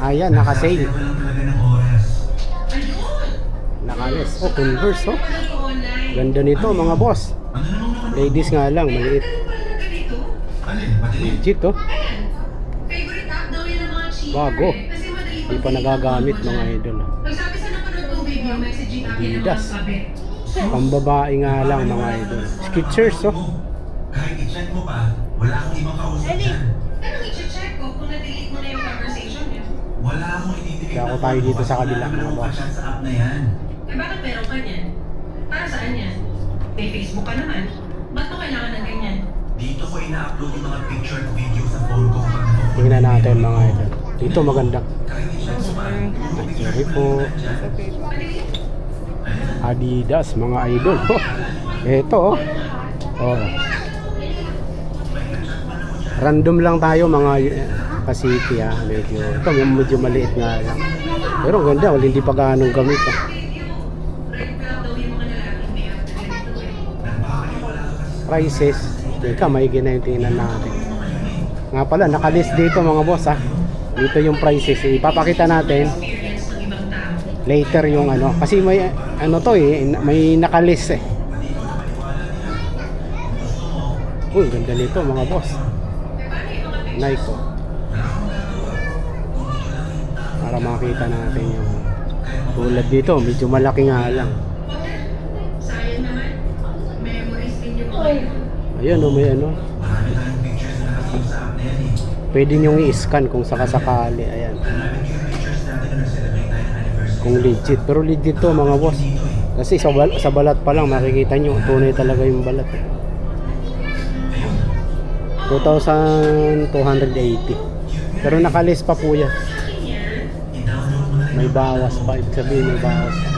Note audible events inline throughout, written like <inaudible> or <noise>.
Ayan, naka-sale. Nakalis. Oh, Converse, oh. Ganda nito, mga boss. Ladies nga lang, maliit. Ano? Legit, oh. Favorite app daw yan ng mga cheater. Bago. Kasi madali Hindi pa nagagamit, mga idol. Pag sabi sa napanood kong video, messaging app yan ng mga Adidas. Pambabae nga lang, mga idol. Skechers, oh. Kahit i-check mo pa, wala akong ibang kausap dyan. Wala akong ititigil Kaya ako tayo dito sa kabila, mga boss. sa app na yan. Eh bakit meron ka niyan? Para saan yan? May Facebook ka naman. Ba't mo kailangan ng ganyan? Dito ko ina-upload yung mga picture at video sa phone ko kapag nag Tingnan natin, mga idol. Dito maganda. Kahit Sorry po. Adidas, mga idol. <laughs> Ito, oh. Oh. Random lang tayo, mga kasiti, ah. Medyo, ito, medyo maliit nga lang. Pero ganda, wala hindi pa ganong gamit, ah. Prices. Teka, may tingnan natin. Nga pala, nakalist dito, mga boss, ah. Dito yung prices. Ipapakita natin later yung ano. Kasi may, ano to eh, may nakalist eh. Uy, ganda nito mga boss. Nike makita natin yung tulad dito, medyo malaki nga lang. Ayun oh, may ano. Pwede nyo i-scan kung sakasakali. Ayan. Kung legit. Pero legit to mga boss. Kasi sa, bal- sa balat pa lang makikita nyo. Tunay talaga yung balat. Eh. 2,280. Pero nakalist pa po yan. May bawas pa. Ibig sabihin may bawas pa.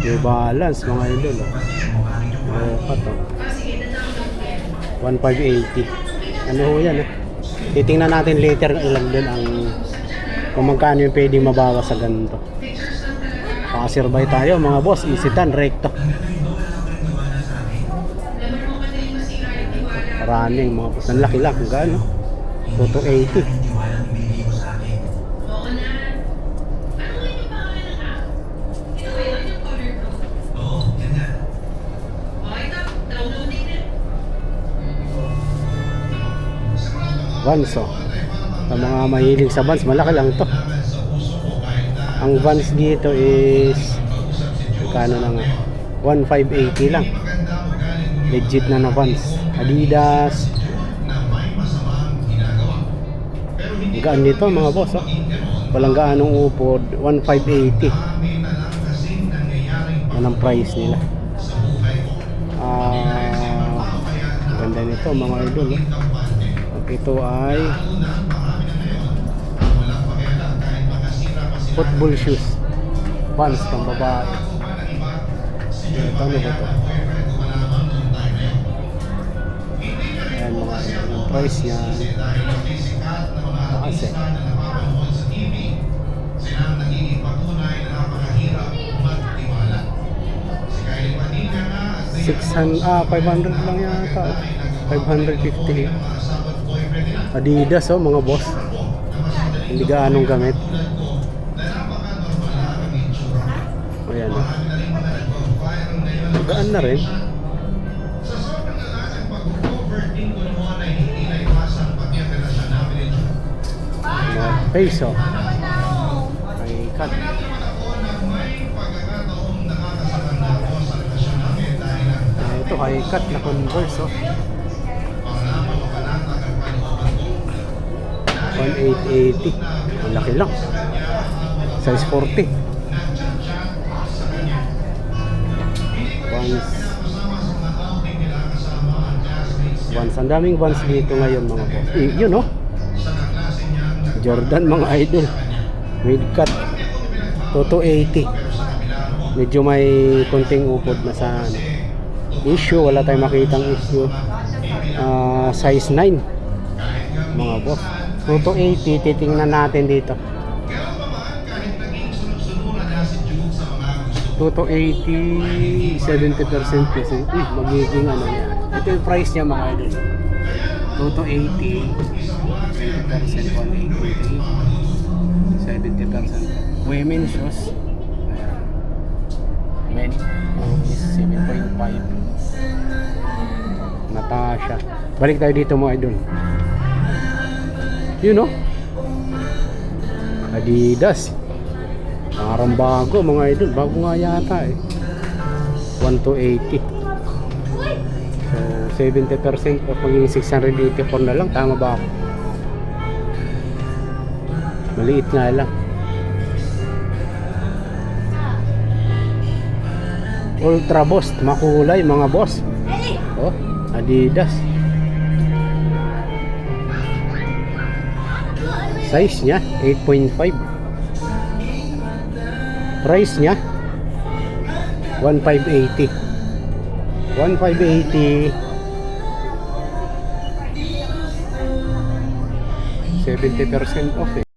May balance mga idol. Ano pa to? 1,580. Ano ho yan eh? Titingnan natin later ilang doon ang kung magkano yung pwedeng mabawas sa ganito. Pakasirbay tayo mga boss. Isitan, rekto. Running mga boss. Ang laki-laki. Gano? 2,280. Vans oh. Sa mga mahilig sa Vans, malaki lang to. Ang Vans dito is kano na nga 1580 lang. Legit na na Vans. Adidas. Ang gaan nito mga boss oh. Walang gaanong upod. 1580. Yan ang price nila. Ah, ganda nito mga idol. Oh. Ito ay football shoes. Vans pang babae. Ito ano ba ito? Ayan mga. Ang price niya. Taas eh. Six hundred, ah, 500 lang yata. oh. 550. Adidas oh, mga boss. Hindi gaanong gamit. Ayan oh. Gaan na rin. Face oh. Ay, cut. Ah, ito kay cut na Converse oh. 1880. Ang laki lang. Size 40. Vans. Vans. Ang daming Vans dito ngayon mga boss. Eh, yun oh. Jordan mga idol. Mid cut. Toto 80. Medyo may konting upod na sa ano. Issue. Wala tayong makitang issue. Ah, size 9. Mga boss. Toto 80. Titingnan natin dito. Toto 80, 70% kasi. Uy, magiging ano yan. Ito yung price niya mga idol. Toto 80, 20%, 180, 70%. Women's shoes. Men is 7.5. Natasha. Balik tayo dito mo idol. Yun no? Adidas. Parang bago mga idol. Bago nga yata eh. 1 to 80. So 70% of magiging 684 na lang. Tama ba ako? Maliit nga lang. Ultra Boss, makulay mga boss. Oh, Adidas. Size niya 8.5. Price niya 1580. 1580. 70% off eh.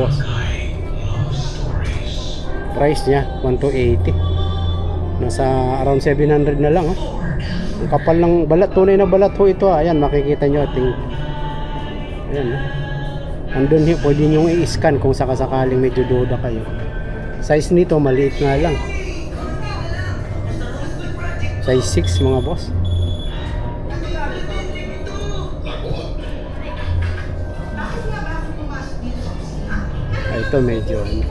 Boss. Price niya 1 to 80. Nasa around 700 na lang oh. Kapal ng balat, tunay na balat ho ito ah. Ayan, makikita nyo ating Ayan oh. Andun ho, pwede nyo i-scan kung sakasakaling medyo duda kayo. Size nito, maliit nga lang. Size 6 mga boss. Ito medyo ano.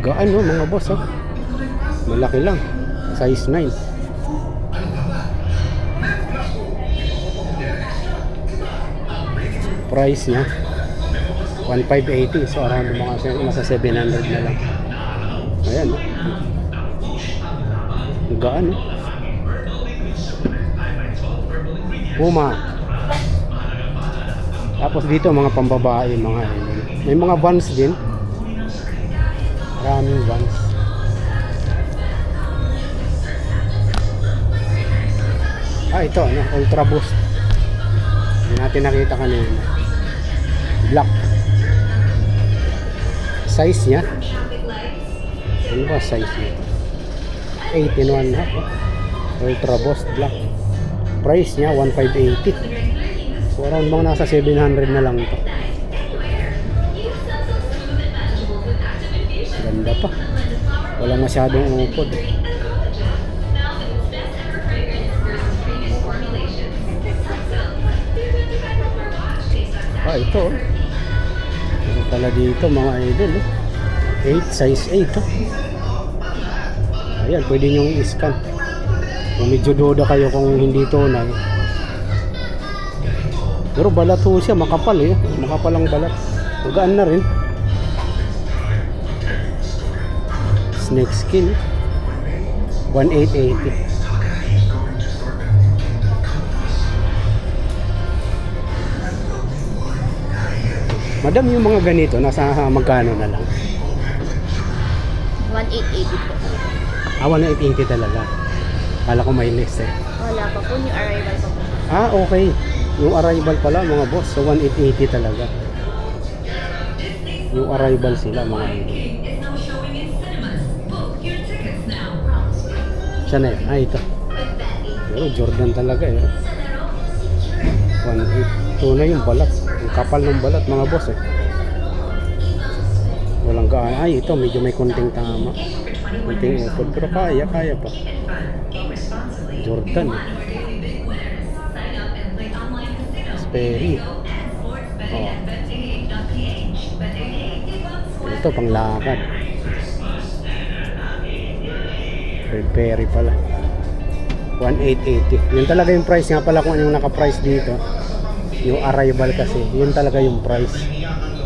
Gaan mga boss oh. Malaki lang. Size 9. Price niya 1580 so around mga nasa 700 na lang. Ayan oh. Gaan. Puma. Tapos dito mga pambabae mga idol. May mga vans din. Maraming vans. Ah, ito ano, Ultra Boost. Hindi natin nakita kanina. Black. Size niya. Ano ba size niya? 8 in 1 half. oh. Ultra Boost Black. Price niya 1580. So around mga nasa 700 na lang ito. Wala masyadong upod. Ah, ito. oh. Ito pala dito mga idol. Oh. 8, size 8. Oh. Ayan, pwede nyo i-scan. Kung medyo duda kayo kung hindi tunay. Pero balat ho siya, makapal eh. Makapal ang balat. Magaan na rin. Snake skin. 1880. Madam, yung mga ganito, nasa magkano na lang? 1880 po. Ah, 1880 talaga. Kala ko may less eh. Wala pa po. New arrival pa po. Ah, okay. Yung arrival pala mga boss. So 1880 talaga. Yung arrival sila mga idol. Saan na yun? Ah, ito. Pero Jordan talaga eh. 1.8. Tunay yung balat. Ang kapal ng balat mga boss eh. Walang gaan. Ay, ito medyo may konting tama. Konting upod. Pero kaya, kaya pa. Jordan eh. Sperry. Oh. Ito pang Red Perry pala. 1880. Yun talaga yung price nga pala kung ano yung naka-price dito. Yung arrival kasi, yun talaga yung price.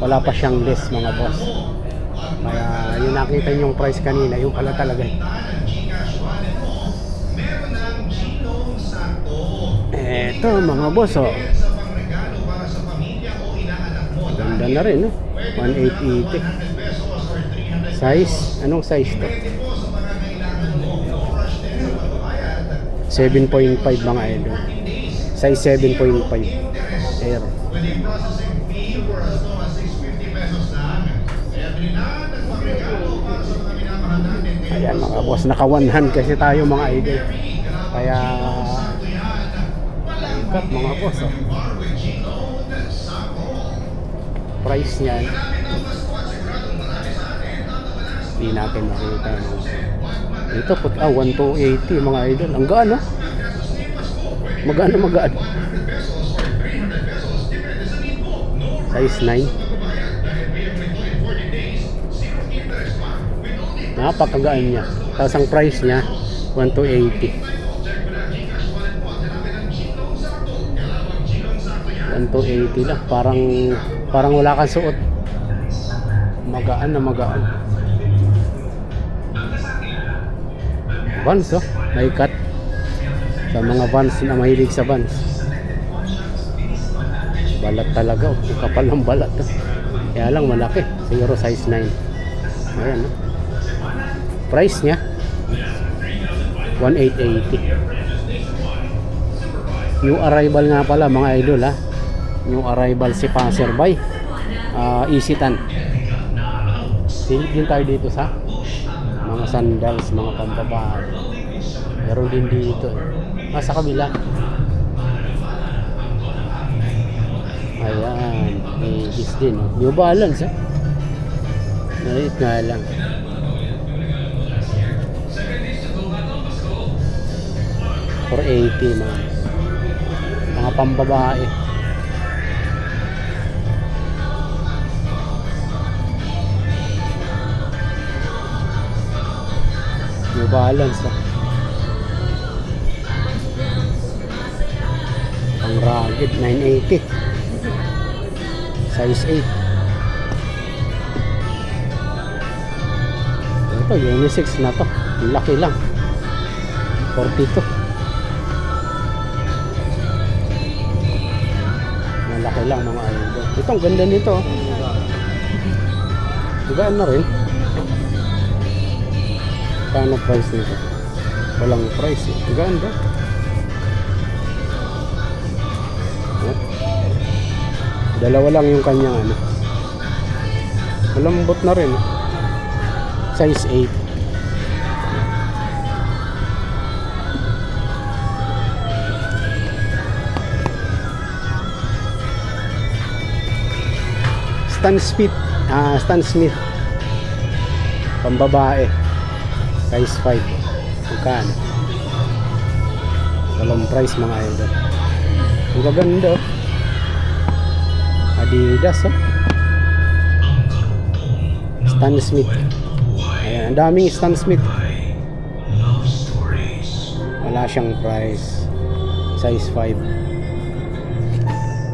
Wala pa siyang list mga boss. Kaya yung nakita niyo yung price kanina, yung pala talaga. Eto mga boss oh. Ganda na rin no. 1880. Size, anong size to? 7.5 mga idol. Size 7.5. Air. Ayan mga boss, naka one hand kasi tayo mga idol. Kaya ikat mga boss oh. Price niyan hindi natin makita no? Ito put ah 1280 mga idol. Ang gaan no magaan na magaan. Size 9 napakagaan niya. Tapos ang price niya 1280 1280 lang. Parang parang wala kang suot. Magaan na magaan Vans oh, may cut sa mga Vans na mahilig sa Vans. Balat talaga oh, kapal ng balat oh. Kaya lang malaki, siguro size 9. Ayan oh. Price niya 1880. New arrival nga pala mga idol ha. New arrival si Passerby. Uh, Isitan. Silip din tayo dito sa mga sandals, mga pambabae. Meron din dito. Ah, sa kabila. Ayan. May gis din. Oh. New Balance. Eh. Maliit nga lang. For 80 mga mga pambabae. New Balance ah. Ang rugged 980 Size 8 Ito unisex na to Laki lang 42 Malaki lang mga ayun Ito, ang ganda nito. Magaan na rin. Paano price nito? Walang price eh. Magaan ba? Oh. Dalawa lang yung kanyang ano. Malambot na rin. oh. Size 8. Stan Smith. Ah, Stan Smith. Pambabae. Size 5. Magkano? Walang price mga idol. Ang gaganda oh. Adidas oh. Stan Smith. Ayan, ang daming Stan Smith. Wala siyang price. Size 5.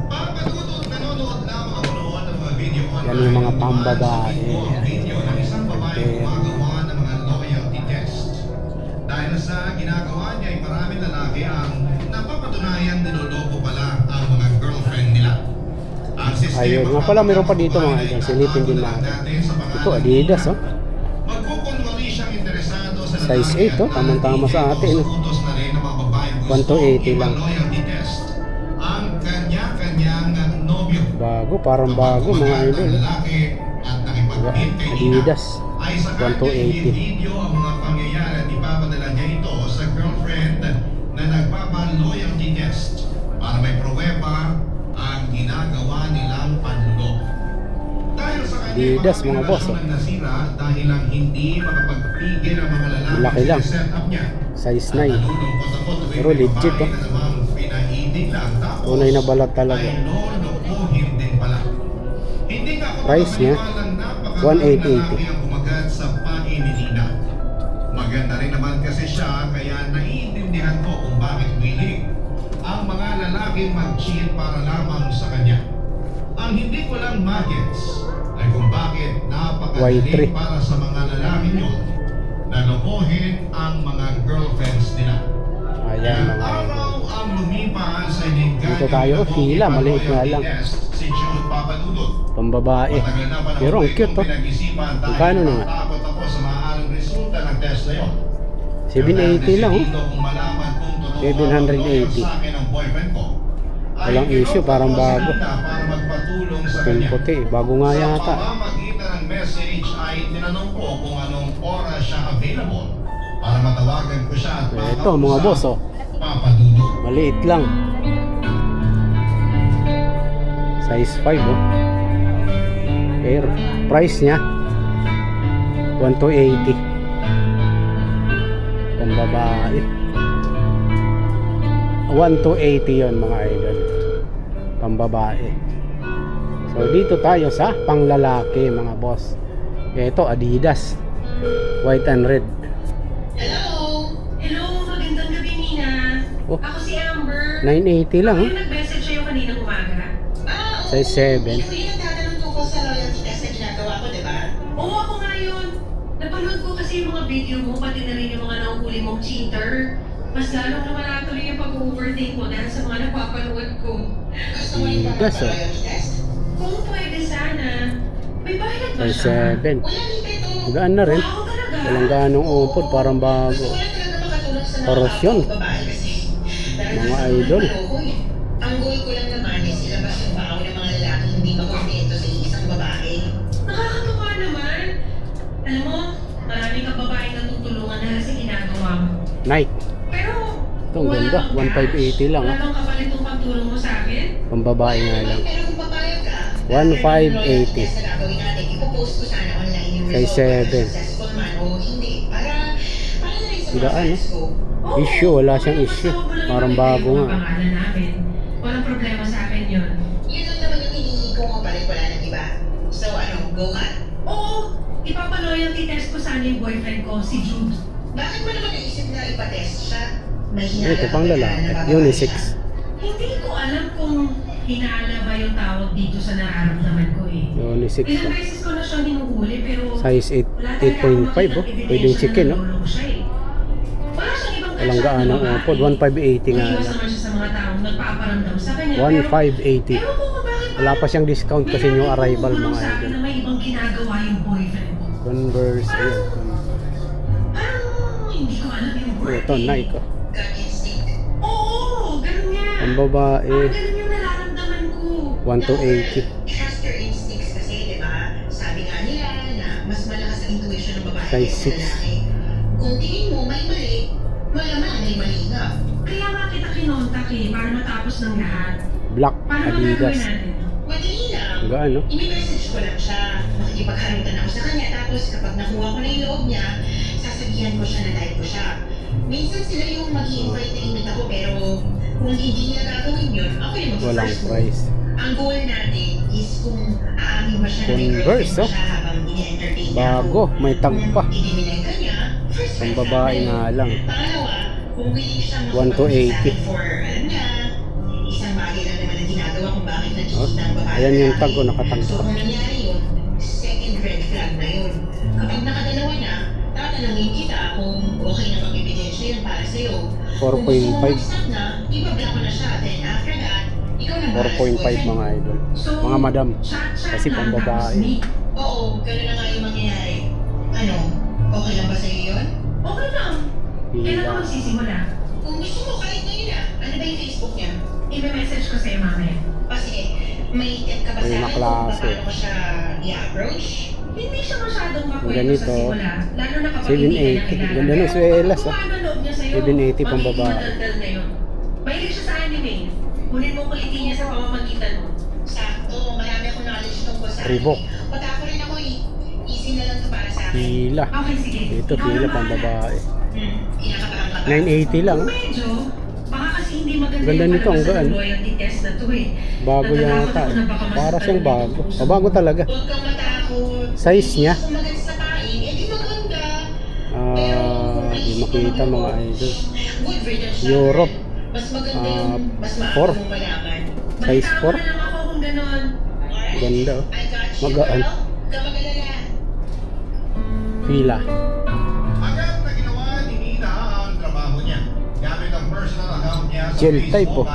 Papatutot nanonood lamang ako noon ng mga video Yan yung mga pambabae. Video Ayun, nga pala, meron pa dito, mga idol. Silipin din natin. Ito, Adidas, oh. Size lalaki 8, oh. Tamang-tama sa atin, oh. utos na rin ng mga babaeng gusto 1 to 80 lang. Bago, parang bago mga idol. oh. Adidas. Ay sa 1 to 80. video ang mga pangyayari at ipapadala niya ito sa girlfriend na nagpapa-loyalty test para may ang ginagawa nilang panluloko. Dahil sa kanyang Adidas, mga boss, oh. nasira dahil lang hindi makapagpigil ang mga lalaki Laki lang. sa set-up niya. Size 9. Nalulungkot ako tuwing Pero legit, oh. Tunay na balat talaga. Price niya, makapaniwalang napakalaking 1,880. Para lamang sa kanya. Ang hindi ko lang magets ay kung bakit Y3. napakadali para sa mga lalaki yun na lokohin ang mga girlfriends nila. Ayan mga. Araw ang lumipas sa hinigagan Dito tayo, fila, maliit nga lang. Si Jude Papadudot. Pambabae. Pero ang cute oh. Magkano na nga? sa maaaring resulta ng test na yun. 780 lang oh. Desidido kong malaman kung totoo 780. ang loyal sa akin ang boyfriend ko. Walang issue, parang bago. Kanya. puti. Bago nga yata. Sa pamamagitan ng message ay tinanong ko kung anong oras siya available para matawagan ko siya at Ito mga boss oh. Papadudot. Maliit lang. Size 5 oh. Pero price niya 1 to 80. Pambabae. 1 to 80 yon mga idol. Pambabae. So dito tayo sa panglalaki mga boss. Ito Adidas. White and red. Hello! Hello, magandang gabi, Nina. Oh. Ako si Amber. 980 lang Ako oh. yung nag-message sa'yo kaninang umaga. Ah. Size 7. Yung yung nagtatanong tungkol sa loyalty na ginagawa ko, di ba? Oo, ako nga yun. Napanood ko kasi yung mga video mo, pati na rin yung mga nakuhuli mong cheater. Mas lalong lumala pag-overthink ko dahil sa mga napapanood ko. Gusto mo yung ah. loyalty test? Kung pwede sana, may bayad ba Size siya? 7. Wala din ito. Gaan na rin. Wow, talaga? Walang ganong upod, parang bago. Ko lang talaga makatulong sa babae kasi Mga idol. maloko eh. Ang goal ko lang naman is ilabas yung baon ng mga lalaki hindi makontento sa isang babae. Nakakatuwa naman. Alam mo, maraming kababaeng natutulungan dahil sa ginagawa mo. Nike. Ito, ang ganda. 1580 lang, Wala ah. bang kapalit ng pagtulong mo sa akin? Pambabae nga lang. Pero kung papayag ka, 1580. test na gagawin natin, ipopost ko sana online yung Kay result kung seven. successful man o hindi. Para, para na rin sa mga Gaan, fans ko. Oo, Issue, wala siyang issue. Parang bago nga. pangalan namin. Ito pang lalaki. Unisex. siya? Hindi ko alam kung hinala ba yung tawag dito sa nararamdaman ko eh. Unisex Ilang beses ko na siyang hinuhuli pero Size 8, wala talaga akong 8.5 oh. Pwedeng chicken oh. siya eh. Walang na gaanong babae. upod. 1580 nga siya kanya. 1580. Pero, ewan ko kung bakit Wala pa siyang discount kasi yung arrival mga idol. na may ibang ginagawa yung boyfriend ko. Converse, ayun. Parang hindi ko alam yung word. Ito. Nike. Oh. God instinct. Oo, ganun nga. Ang babae, Parang ganun yung nararamdaman ko. 1 to 80. Trust your instincts kasi, di ba? Sabi nga nila na mas malakas ang intuition ng babae Size kaysa six. lalaki. Kung tingin mo may mali, malamang may mali nga. Kaya nga kita kinontak eh, para matapos ng lahat. Black, Paano ba gagawin Adidas. natin? Madali lang. Ang gaan, no? I-message ko lang siya. Makikipagharutan ako sa kanya. Tapos kapag nakuha ko na yung loob niya, sasabihan ko siya na siya. Minsan sila yung mag-i-invite na imit ako pero kung hindi niya gagawin yun, ako yung Walang mag-first move. price. Ang goal natin is kung aamin ba siya na may Converse, girlfriend oh. siya habang ini-entertain niya ako. Bago, may tag pa. Kung ka niya, first red babae nga lang. Pangalawa, kung willing siyang 1 to makipag-usap 80. sa akin for, alam niya, isang bagay lang naman ang ginagawa kung bakit Oh, nag-cheat ang babae. ayan yung tag ko, nakatag So kung nangyari 4.5 4.5 mga idol. Mga madam. Kasi pang babae oo ganun na nga yung mangyayari. Ano? Okay lang ba sa'yo yun? okay lang. Kailan ko magsisimula? Kung gusto mo kahit ngayon na. Ano ba yung facebook niya? i-message ko sa'yo mamaya. O sige. May tip ka ba sa akin kung paano ko siya i-approach? hindi siya masyadong makwento sa simula. Lalo na kapag hindi ka na kilala ganda ng suelas ah gumana loob niya sa'yo, 780 pang babae. madaldal na yun. Mahilig siya sa anime. Kunin mo kulitin niya sa pamamagitan mo. Sakto, marami akong knowledge tungkol sa Reebok. anime. Pata ko rin ako. Easy na lang to para sa akin. Hila. Okay, sige. Ito, na pang babae. Hmm, kinakabahan ka ba? 980 lang. Kung medyo, baka kasi hindi maganda Ganda nito, ang gaan. ng loyalty test na to eh. Bago yata. ako eh. Para siyang bago. O, bago talaga. Size niya? Kung Makita mga idol. Europe. Mas maganda Ah, yung mas maaga four. mong malaman. Size Balita 4. ko na lang ako kung ganon. Alright? Ganda, oh. You, Magaan. girl. Huwag ka mag-alala. Fila. Agad na ginawa ni Nina ang trabaho niya. Gamit ang personal account niya sa Gel type, oh.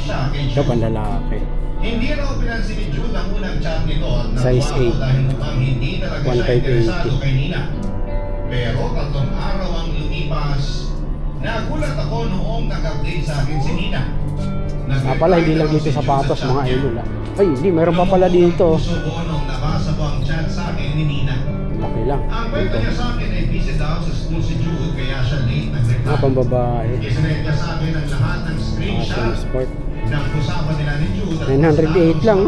siya kay Ito pang lalaki. Hindi raw pinansin ni Jude ang unang chat nito at Size nagwako 8. dahil mukhang hindi talaga siya 1.580. Pero tatlong araw ang lumipas, nagulat ako noong nag-update sa akin si Nina. Ah pala, hindi lang dito sapatos mga idol ah. Ay, hindi, meron pa pala dito. Gusto ko nung nabasa ko ang chat sa akin ni Nina. Laki lang. Ang kwento niya sa akin ay busy daw sa school si Jude kaya siya late Ah, nag-reply. pang babae. Isinend niya sa akin ang lahat ng screenshot sport. ng usapan nila ni Jude at 908 lang.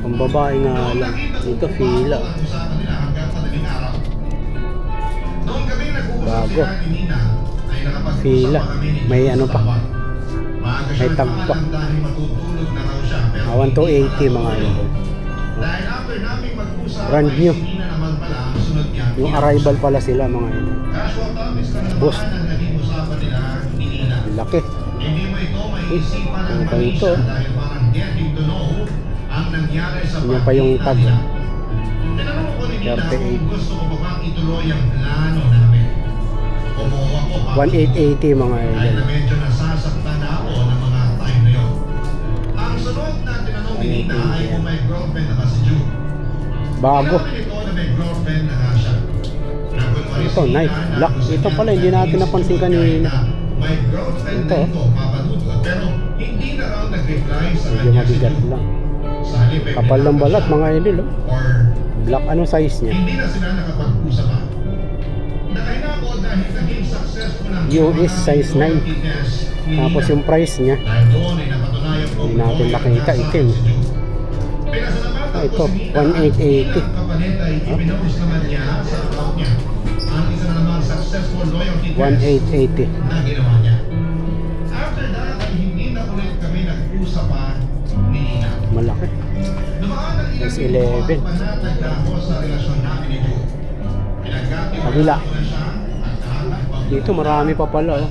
ang babae nga lang. nakita ko Ito, kung fila. ang usapan nila Bago. Fila. pa May ano pa. May tag pa. na 1 to hindi 80 mga mag-usap Brand new. Yung arrival pala sila mga naman Boss. Laki. Ng ano ba ito? Yan pa yung tag. nila. Tinanong ko ni Nina 38. kung gusto ko ba bang ituloy ang plano namin. Umuha ko pa. 1880 mga idol. medyo nasasaktan na ako ng mga time na yun. Ang sunod na tinanong ni Nina ay kung may girlfriend na ba si Jude. Bago. Ito, na Lock. Ito pala, hindi natin at napansin kanina. Ito. Medyo mabigat lang. Kapal ng balat mga idol. Oh. Black. Anong size niya? hindi na sila nakapag-usap pa. US size 9. loyalty test ni Tapos yung price niya. Hindi natin Jude. Pinasalamatan Ah, ito, si Nina at 1880. bilang kapalit ay ibinuhos naman niya sa account niya ang isa na namang successful loyalty test 1880. na ginawa niya. After that ay hindi na ulit kami nag-usap pa ni Nina. Malaki. Linggo 11. at panatag na ako sa relasyon namin ni Jude. Pinagkatiwala Kabila. ko na siya at lahat ng pag- Dito marami pa pala. Oh.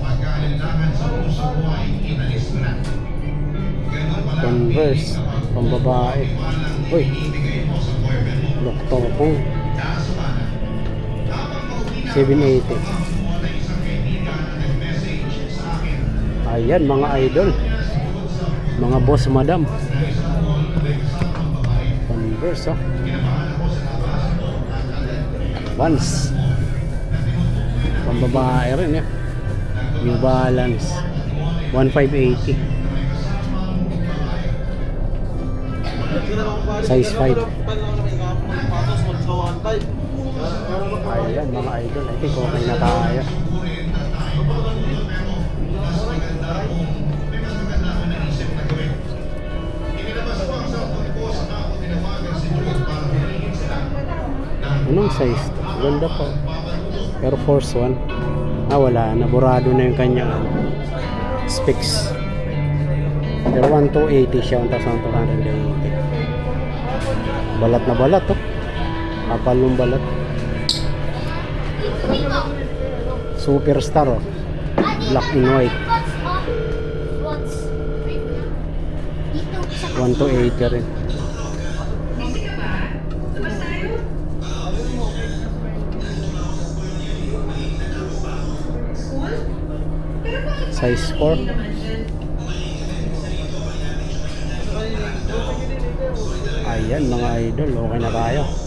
Converse. Pambabae. Uy. na 780. ako, nakakuha na isang kaibigan na nag-message sa akin. Ayan mga idol. Mga boss madam. Converse, oh. Vans. Pambabae rin, eh. New Balance. 1580. Size 5. Ayan, mga idol. I think okay na tayo. Anong size? Ganda pa. Pero force 1. Ah, wala. Naburado na yung kanyang specs. Pero 1280 siya, 1280. Balat na balat, oh. Kapal ng balat. Superstar, oh. Black and white. What's dito sa 1280 rin. Size parang 4? hindi naman dyan? Ayan, mga idol. Okay na tayo.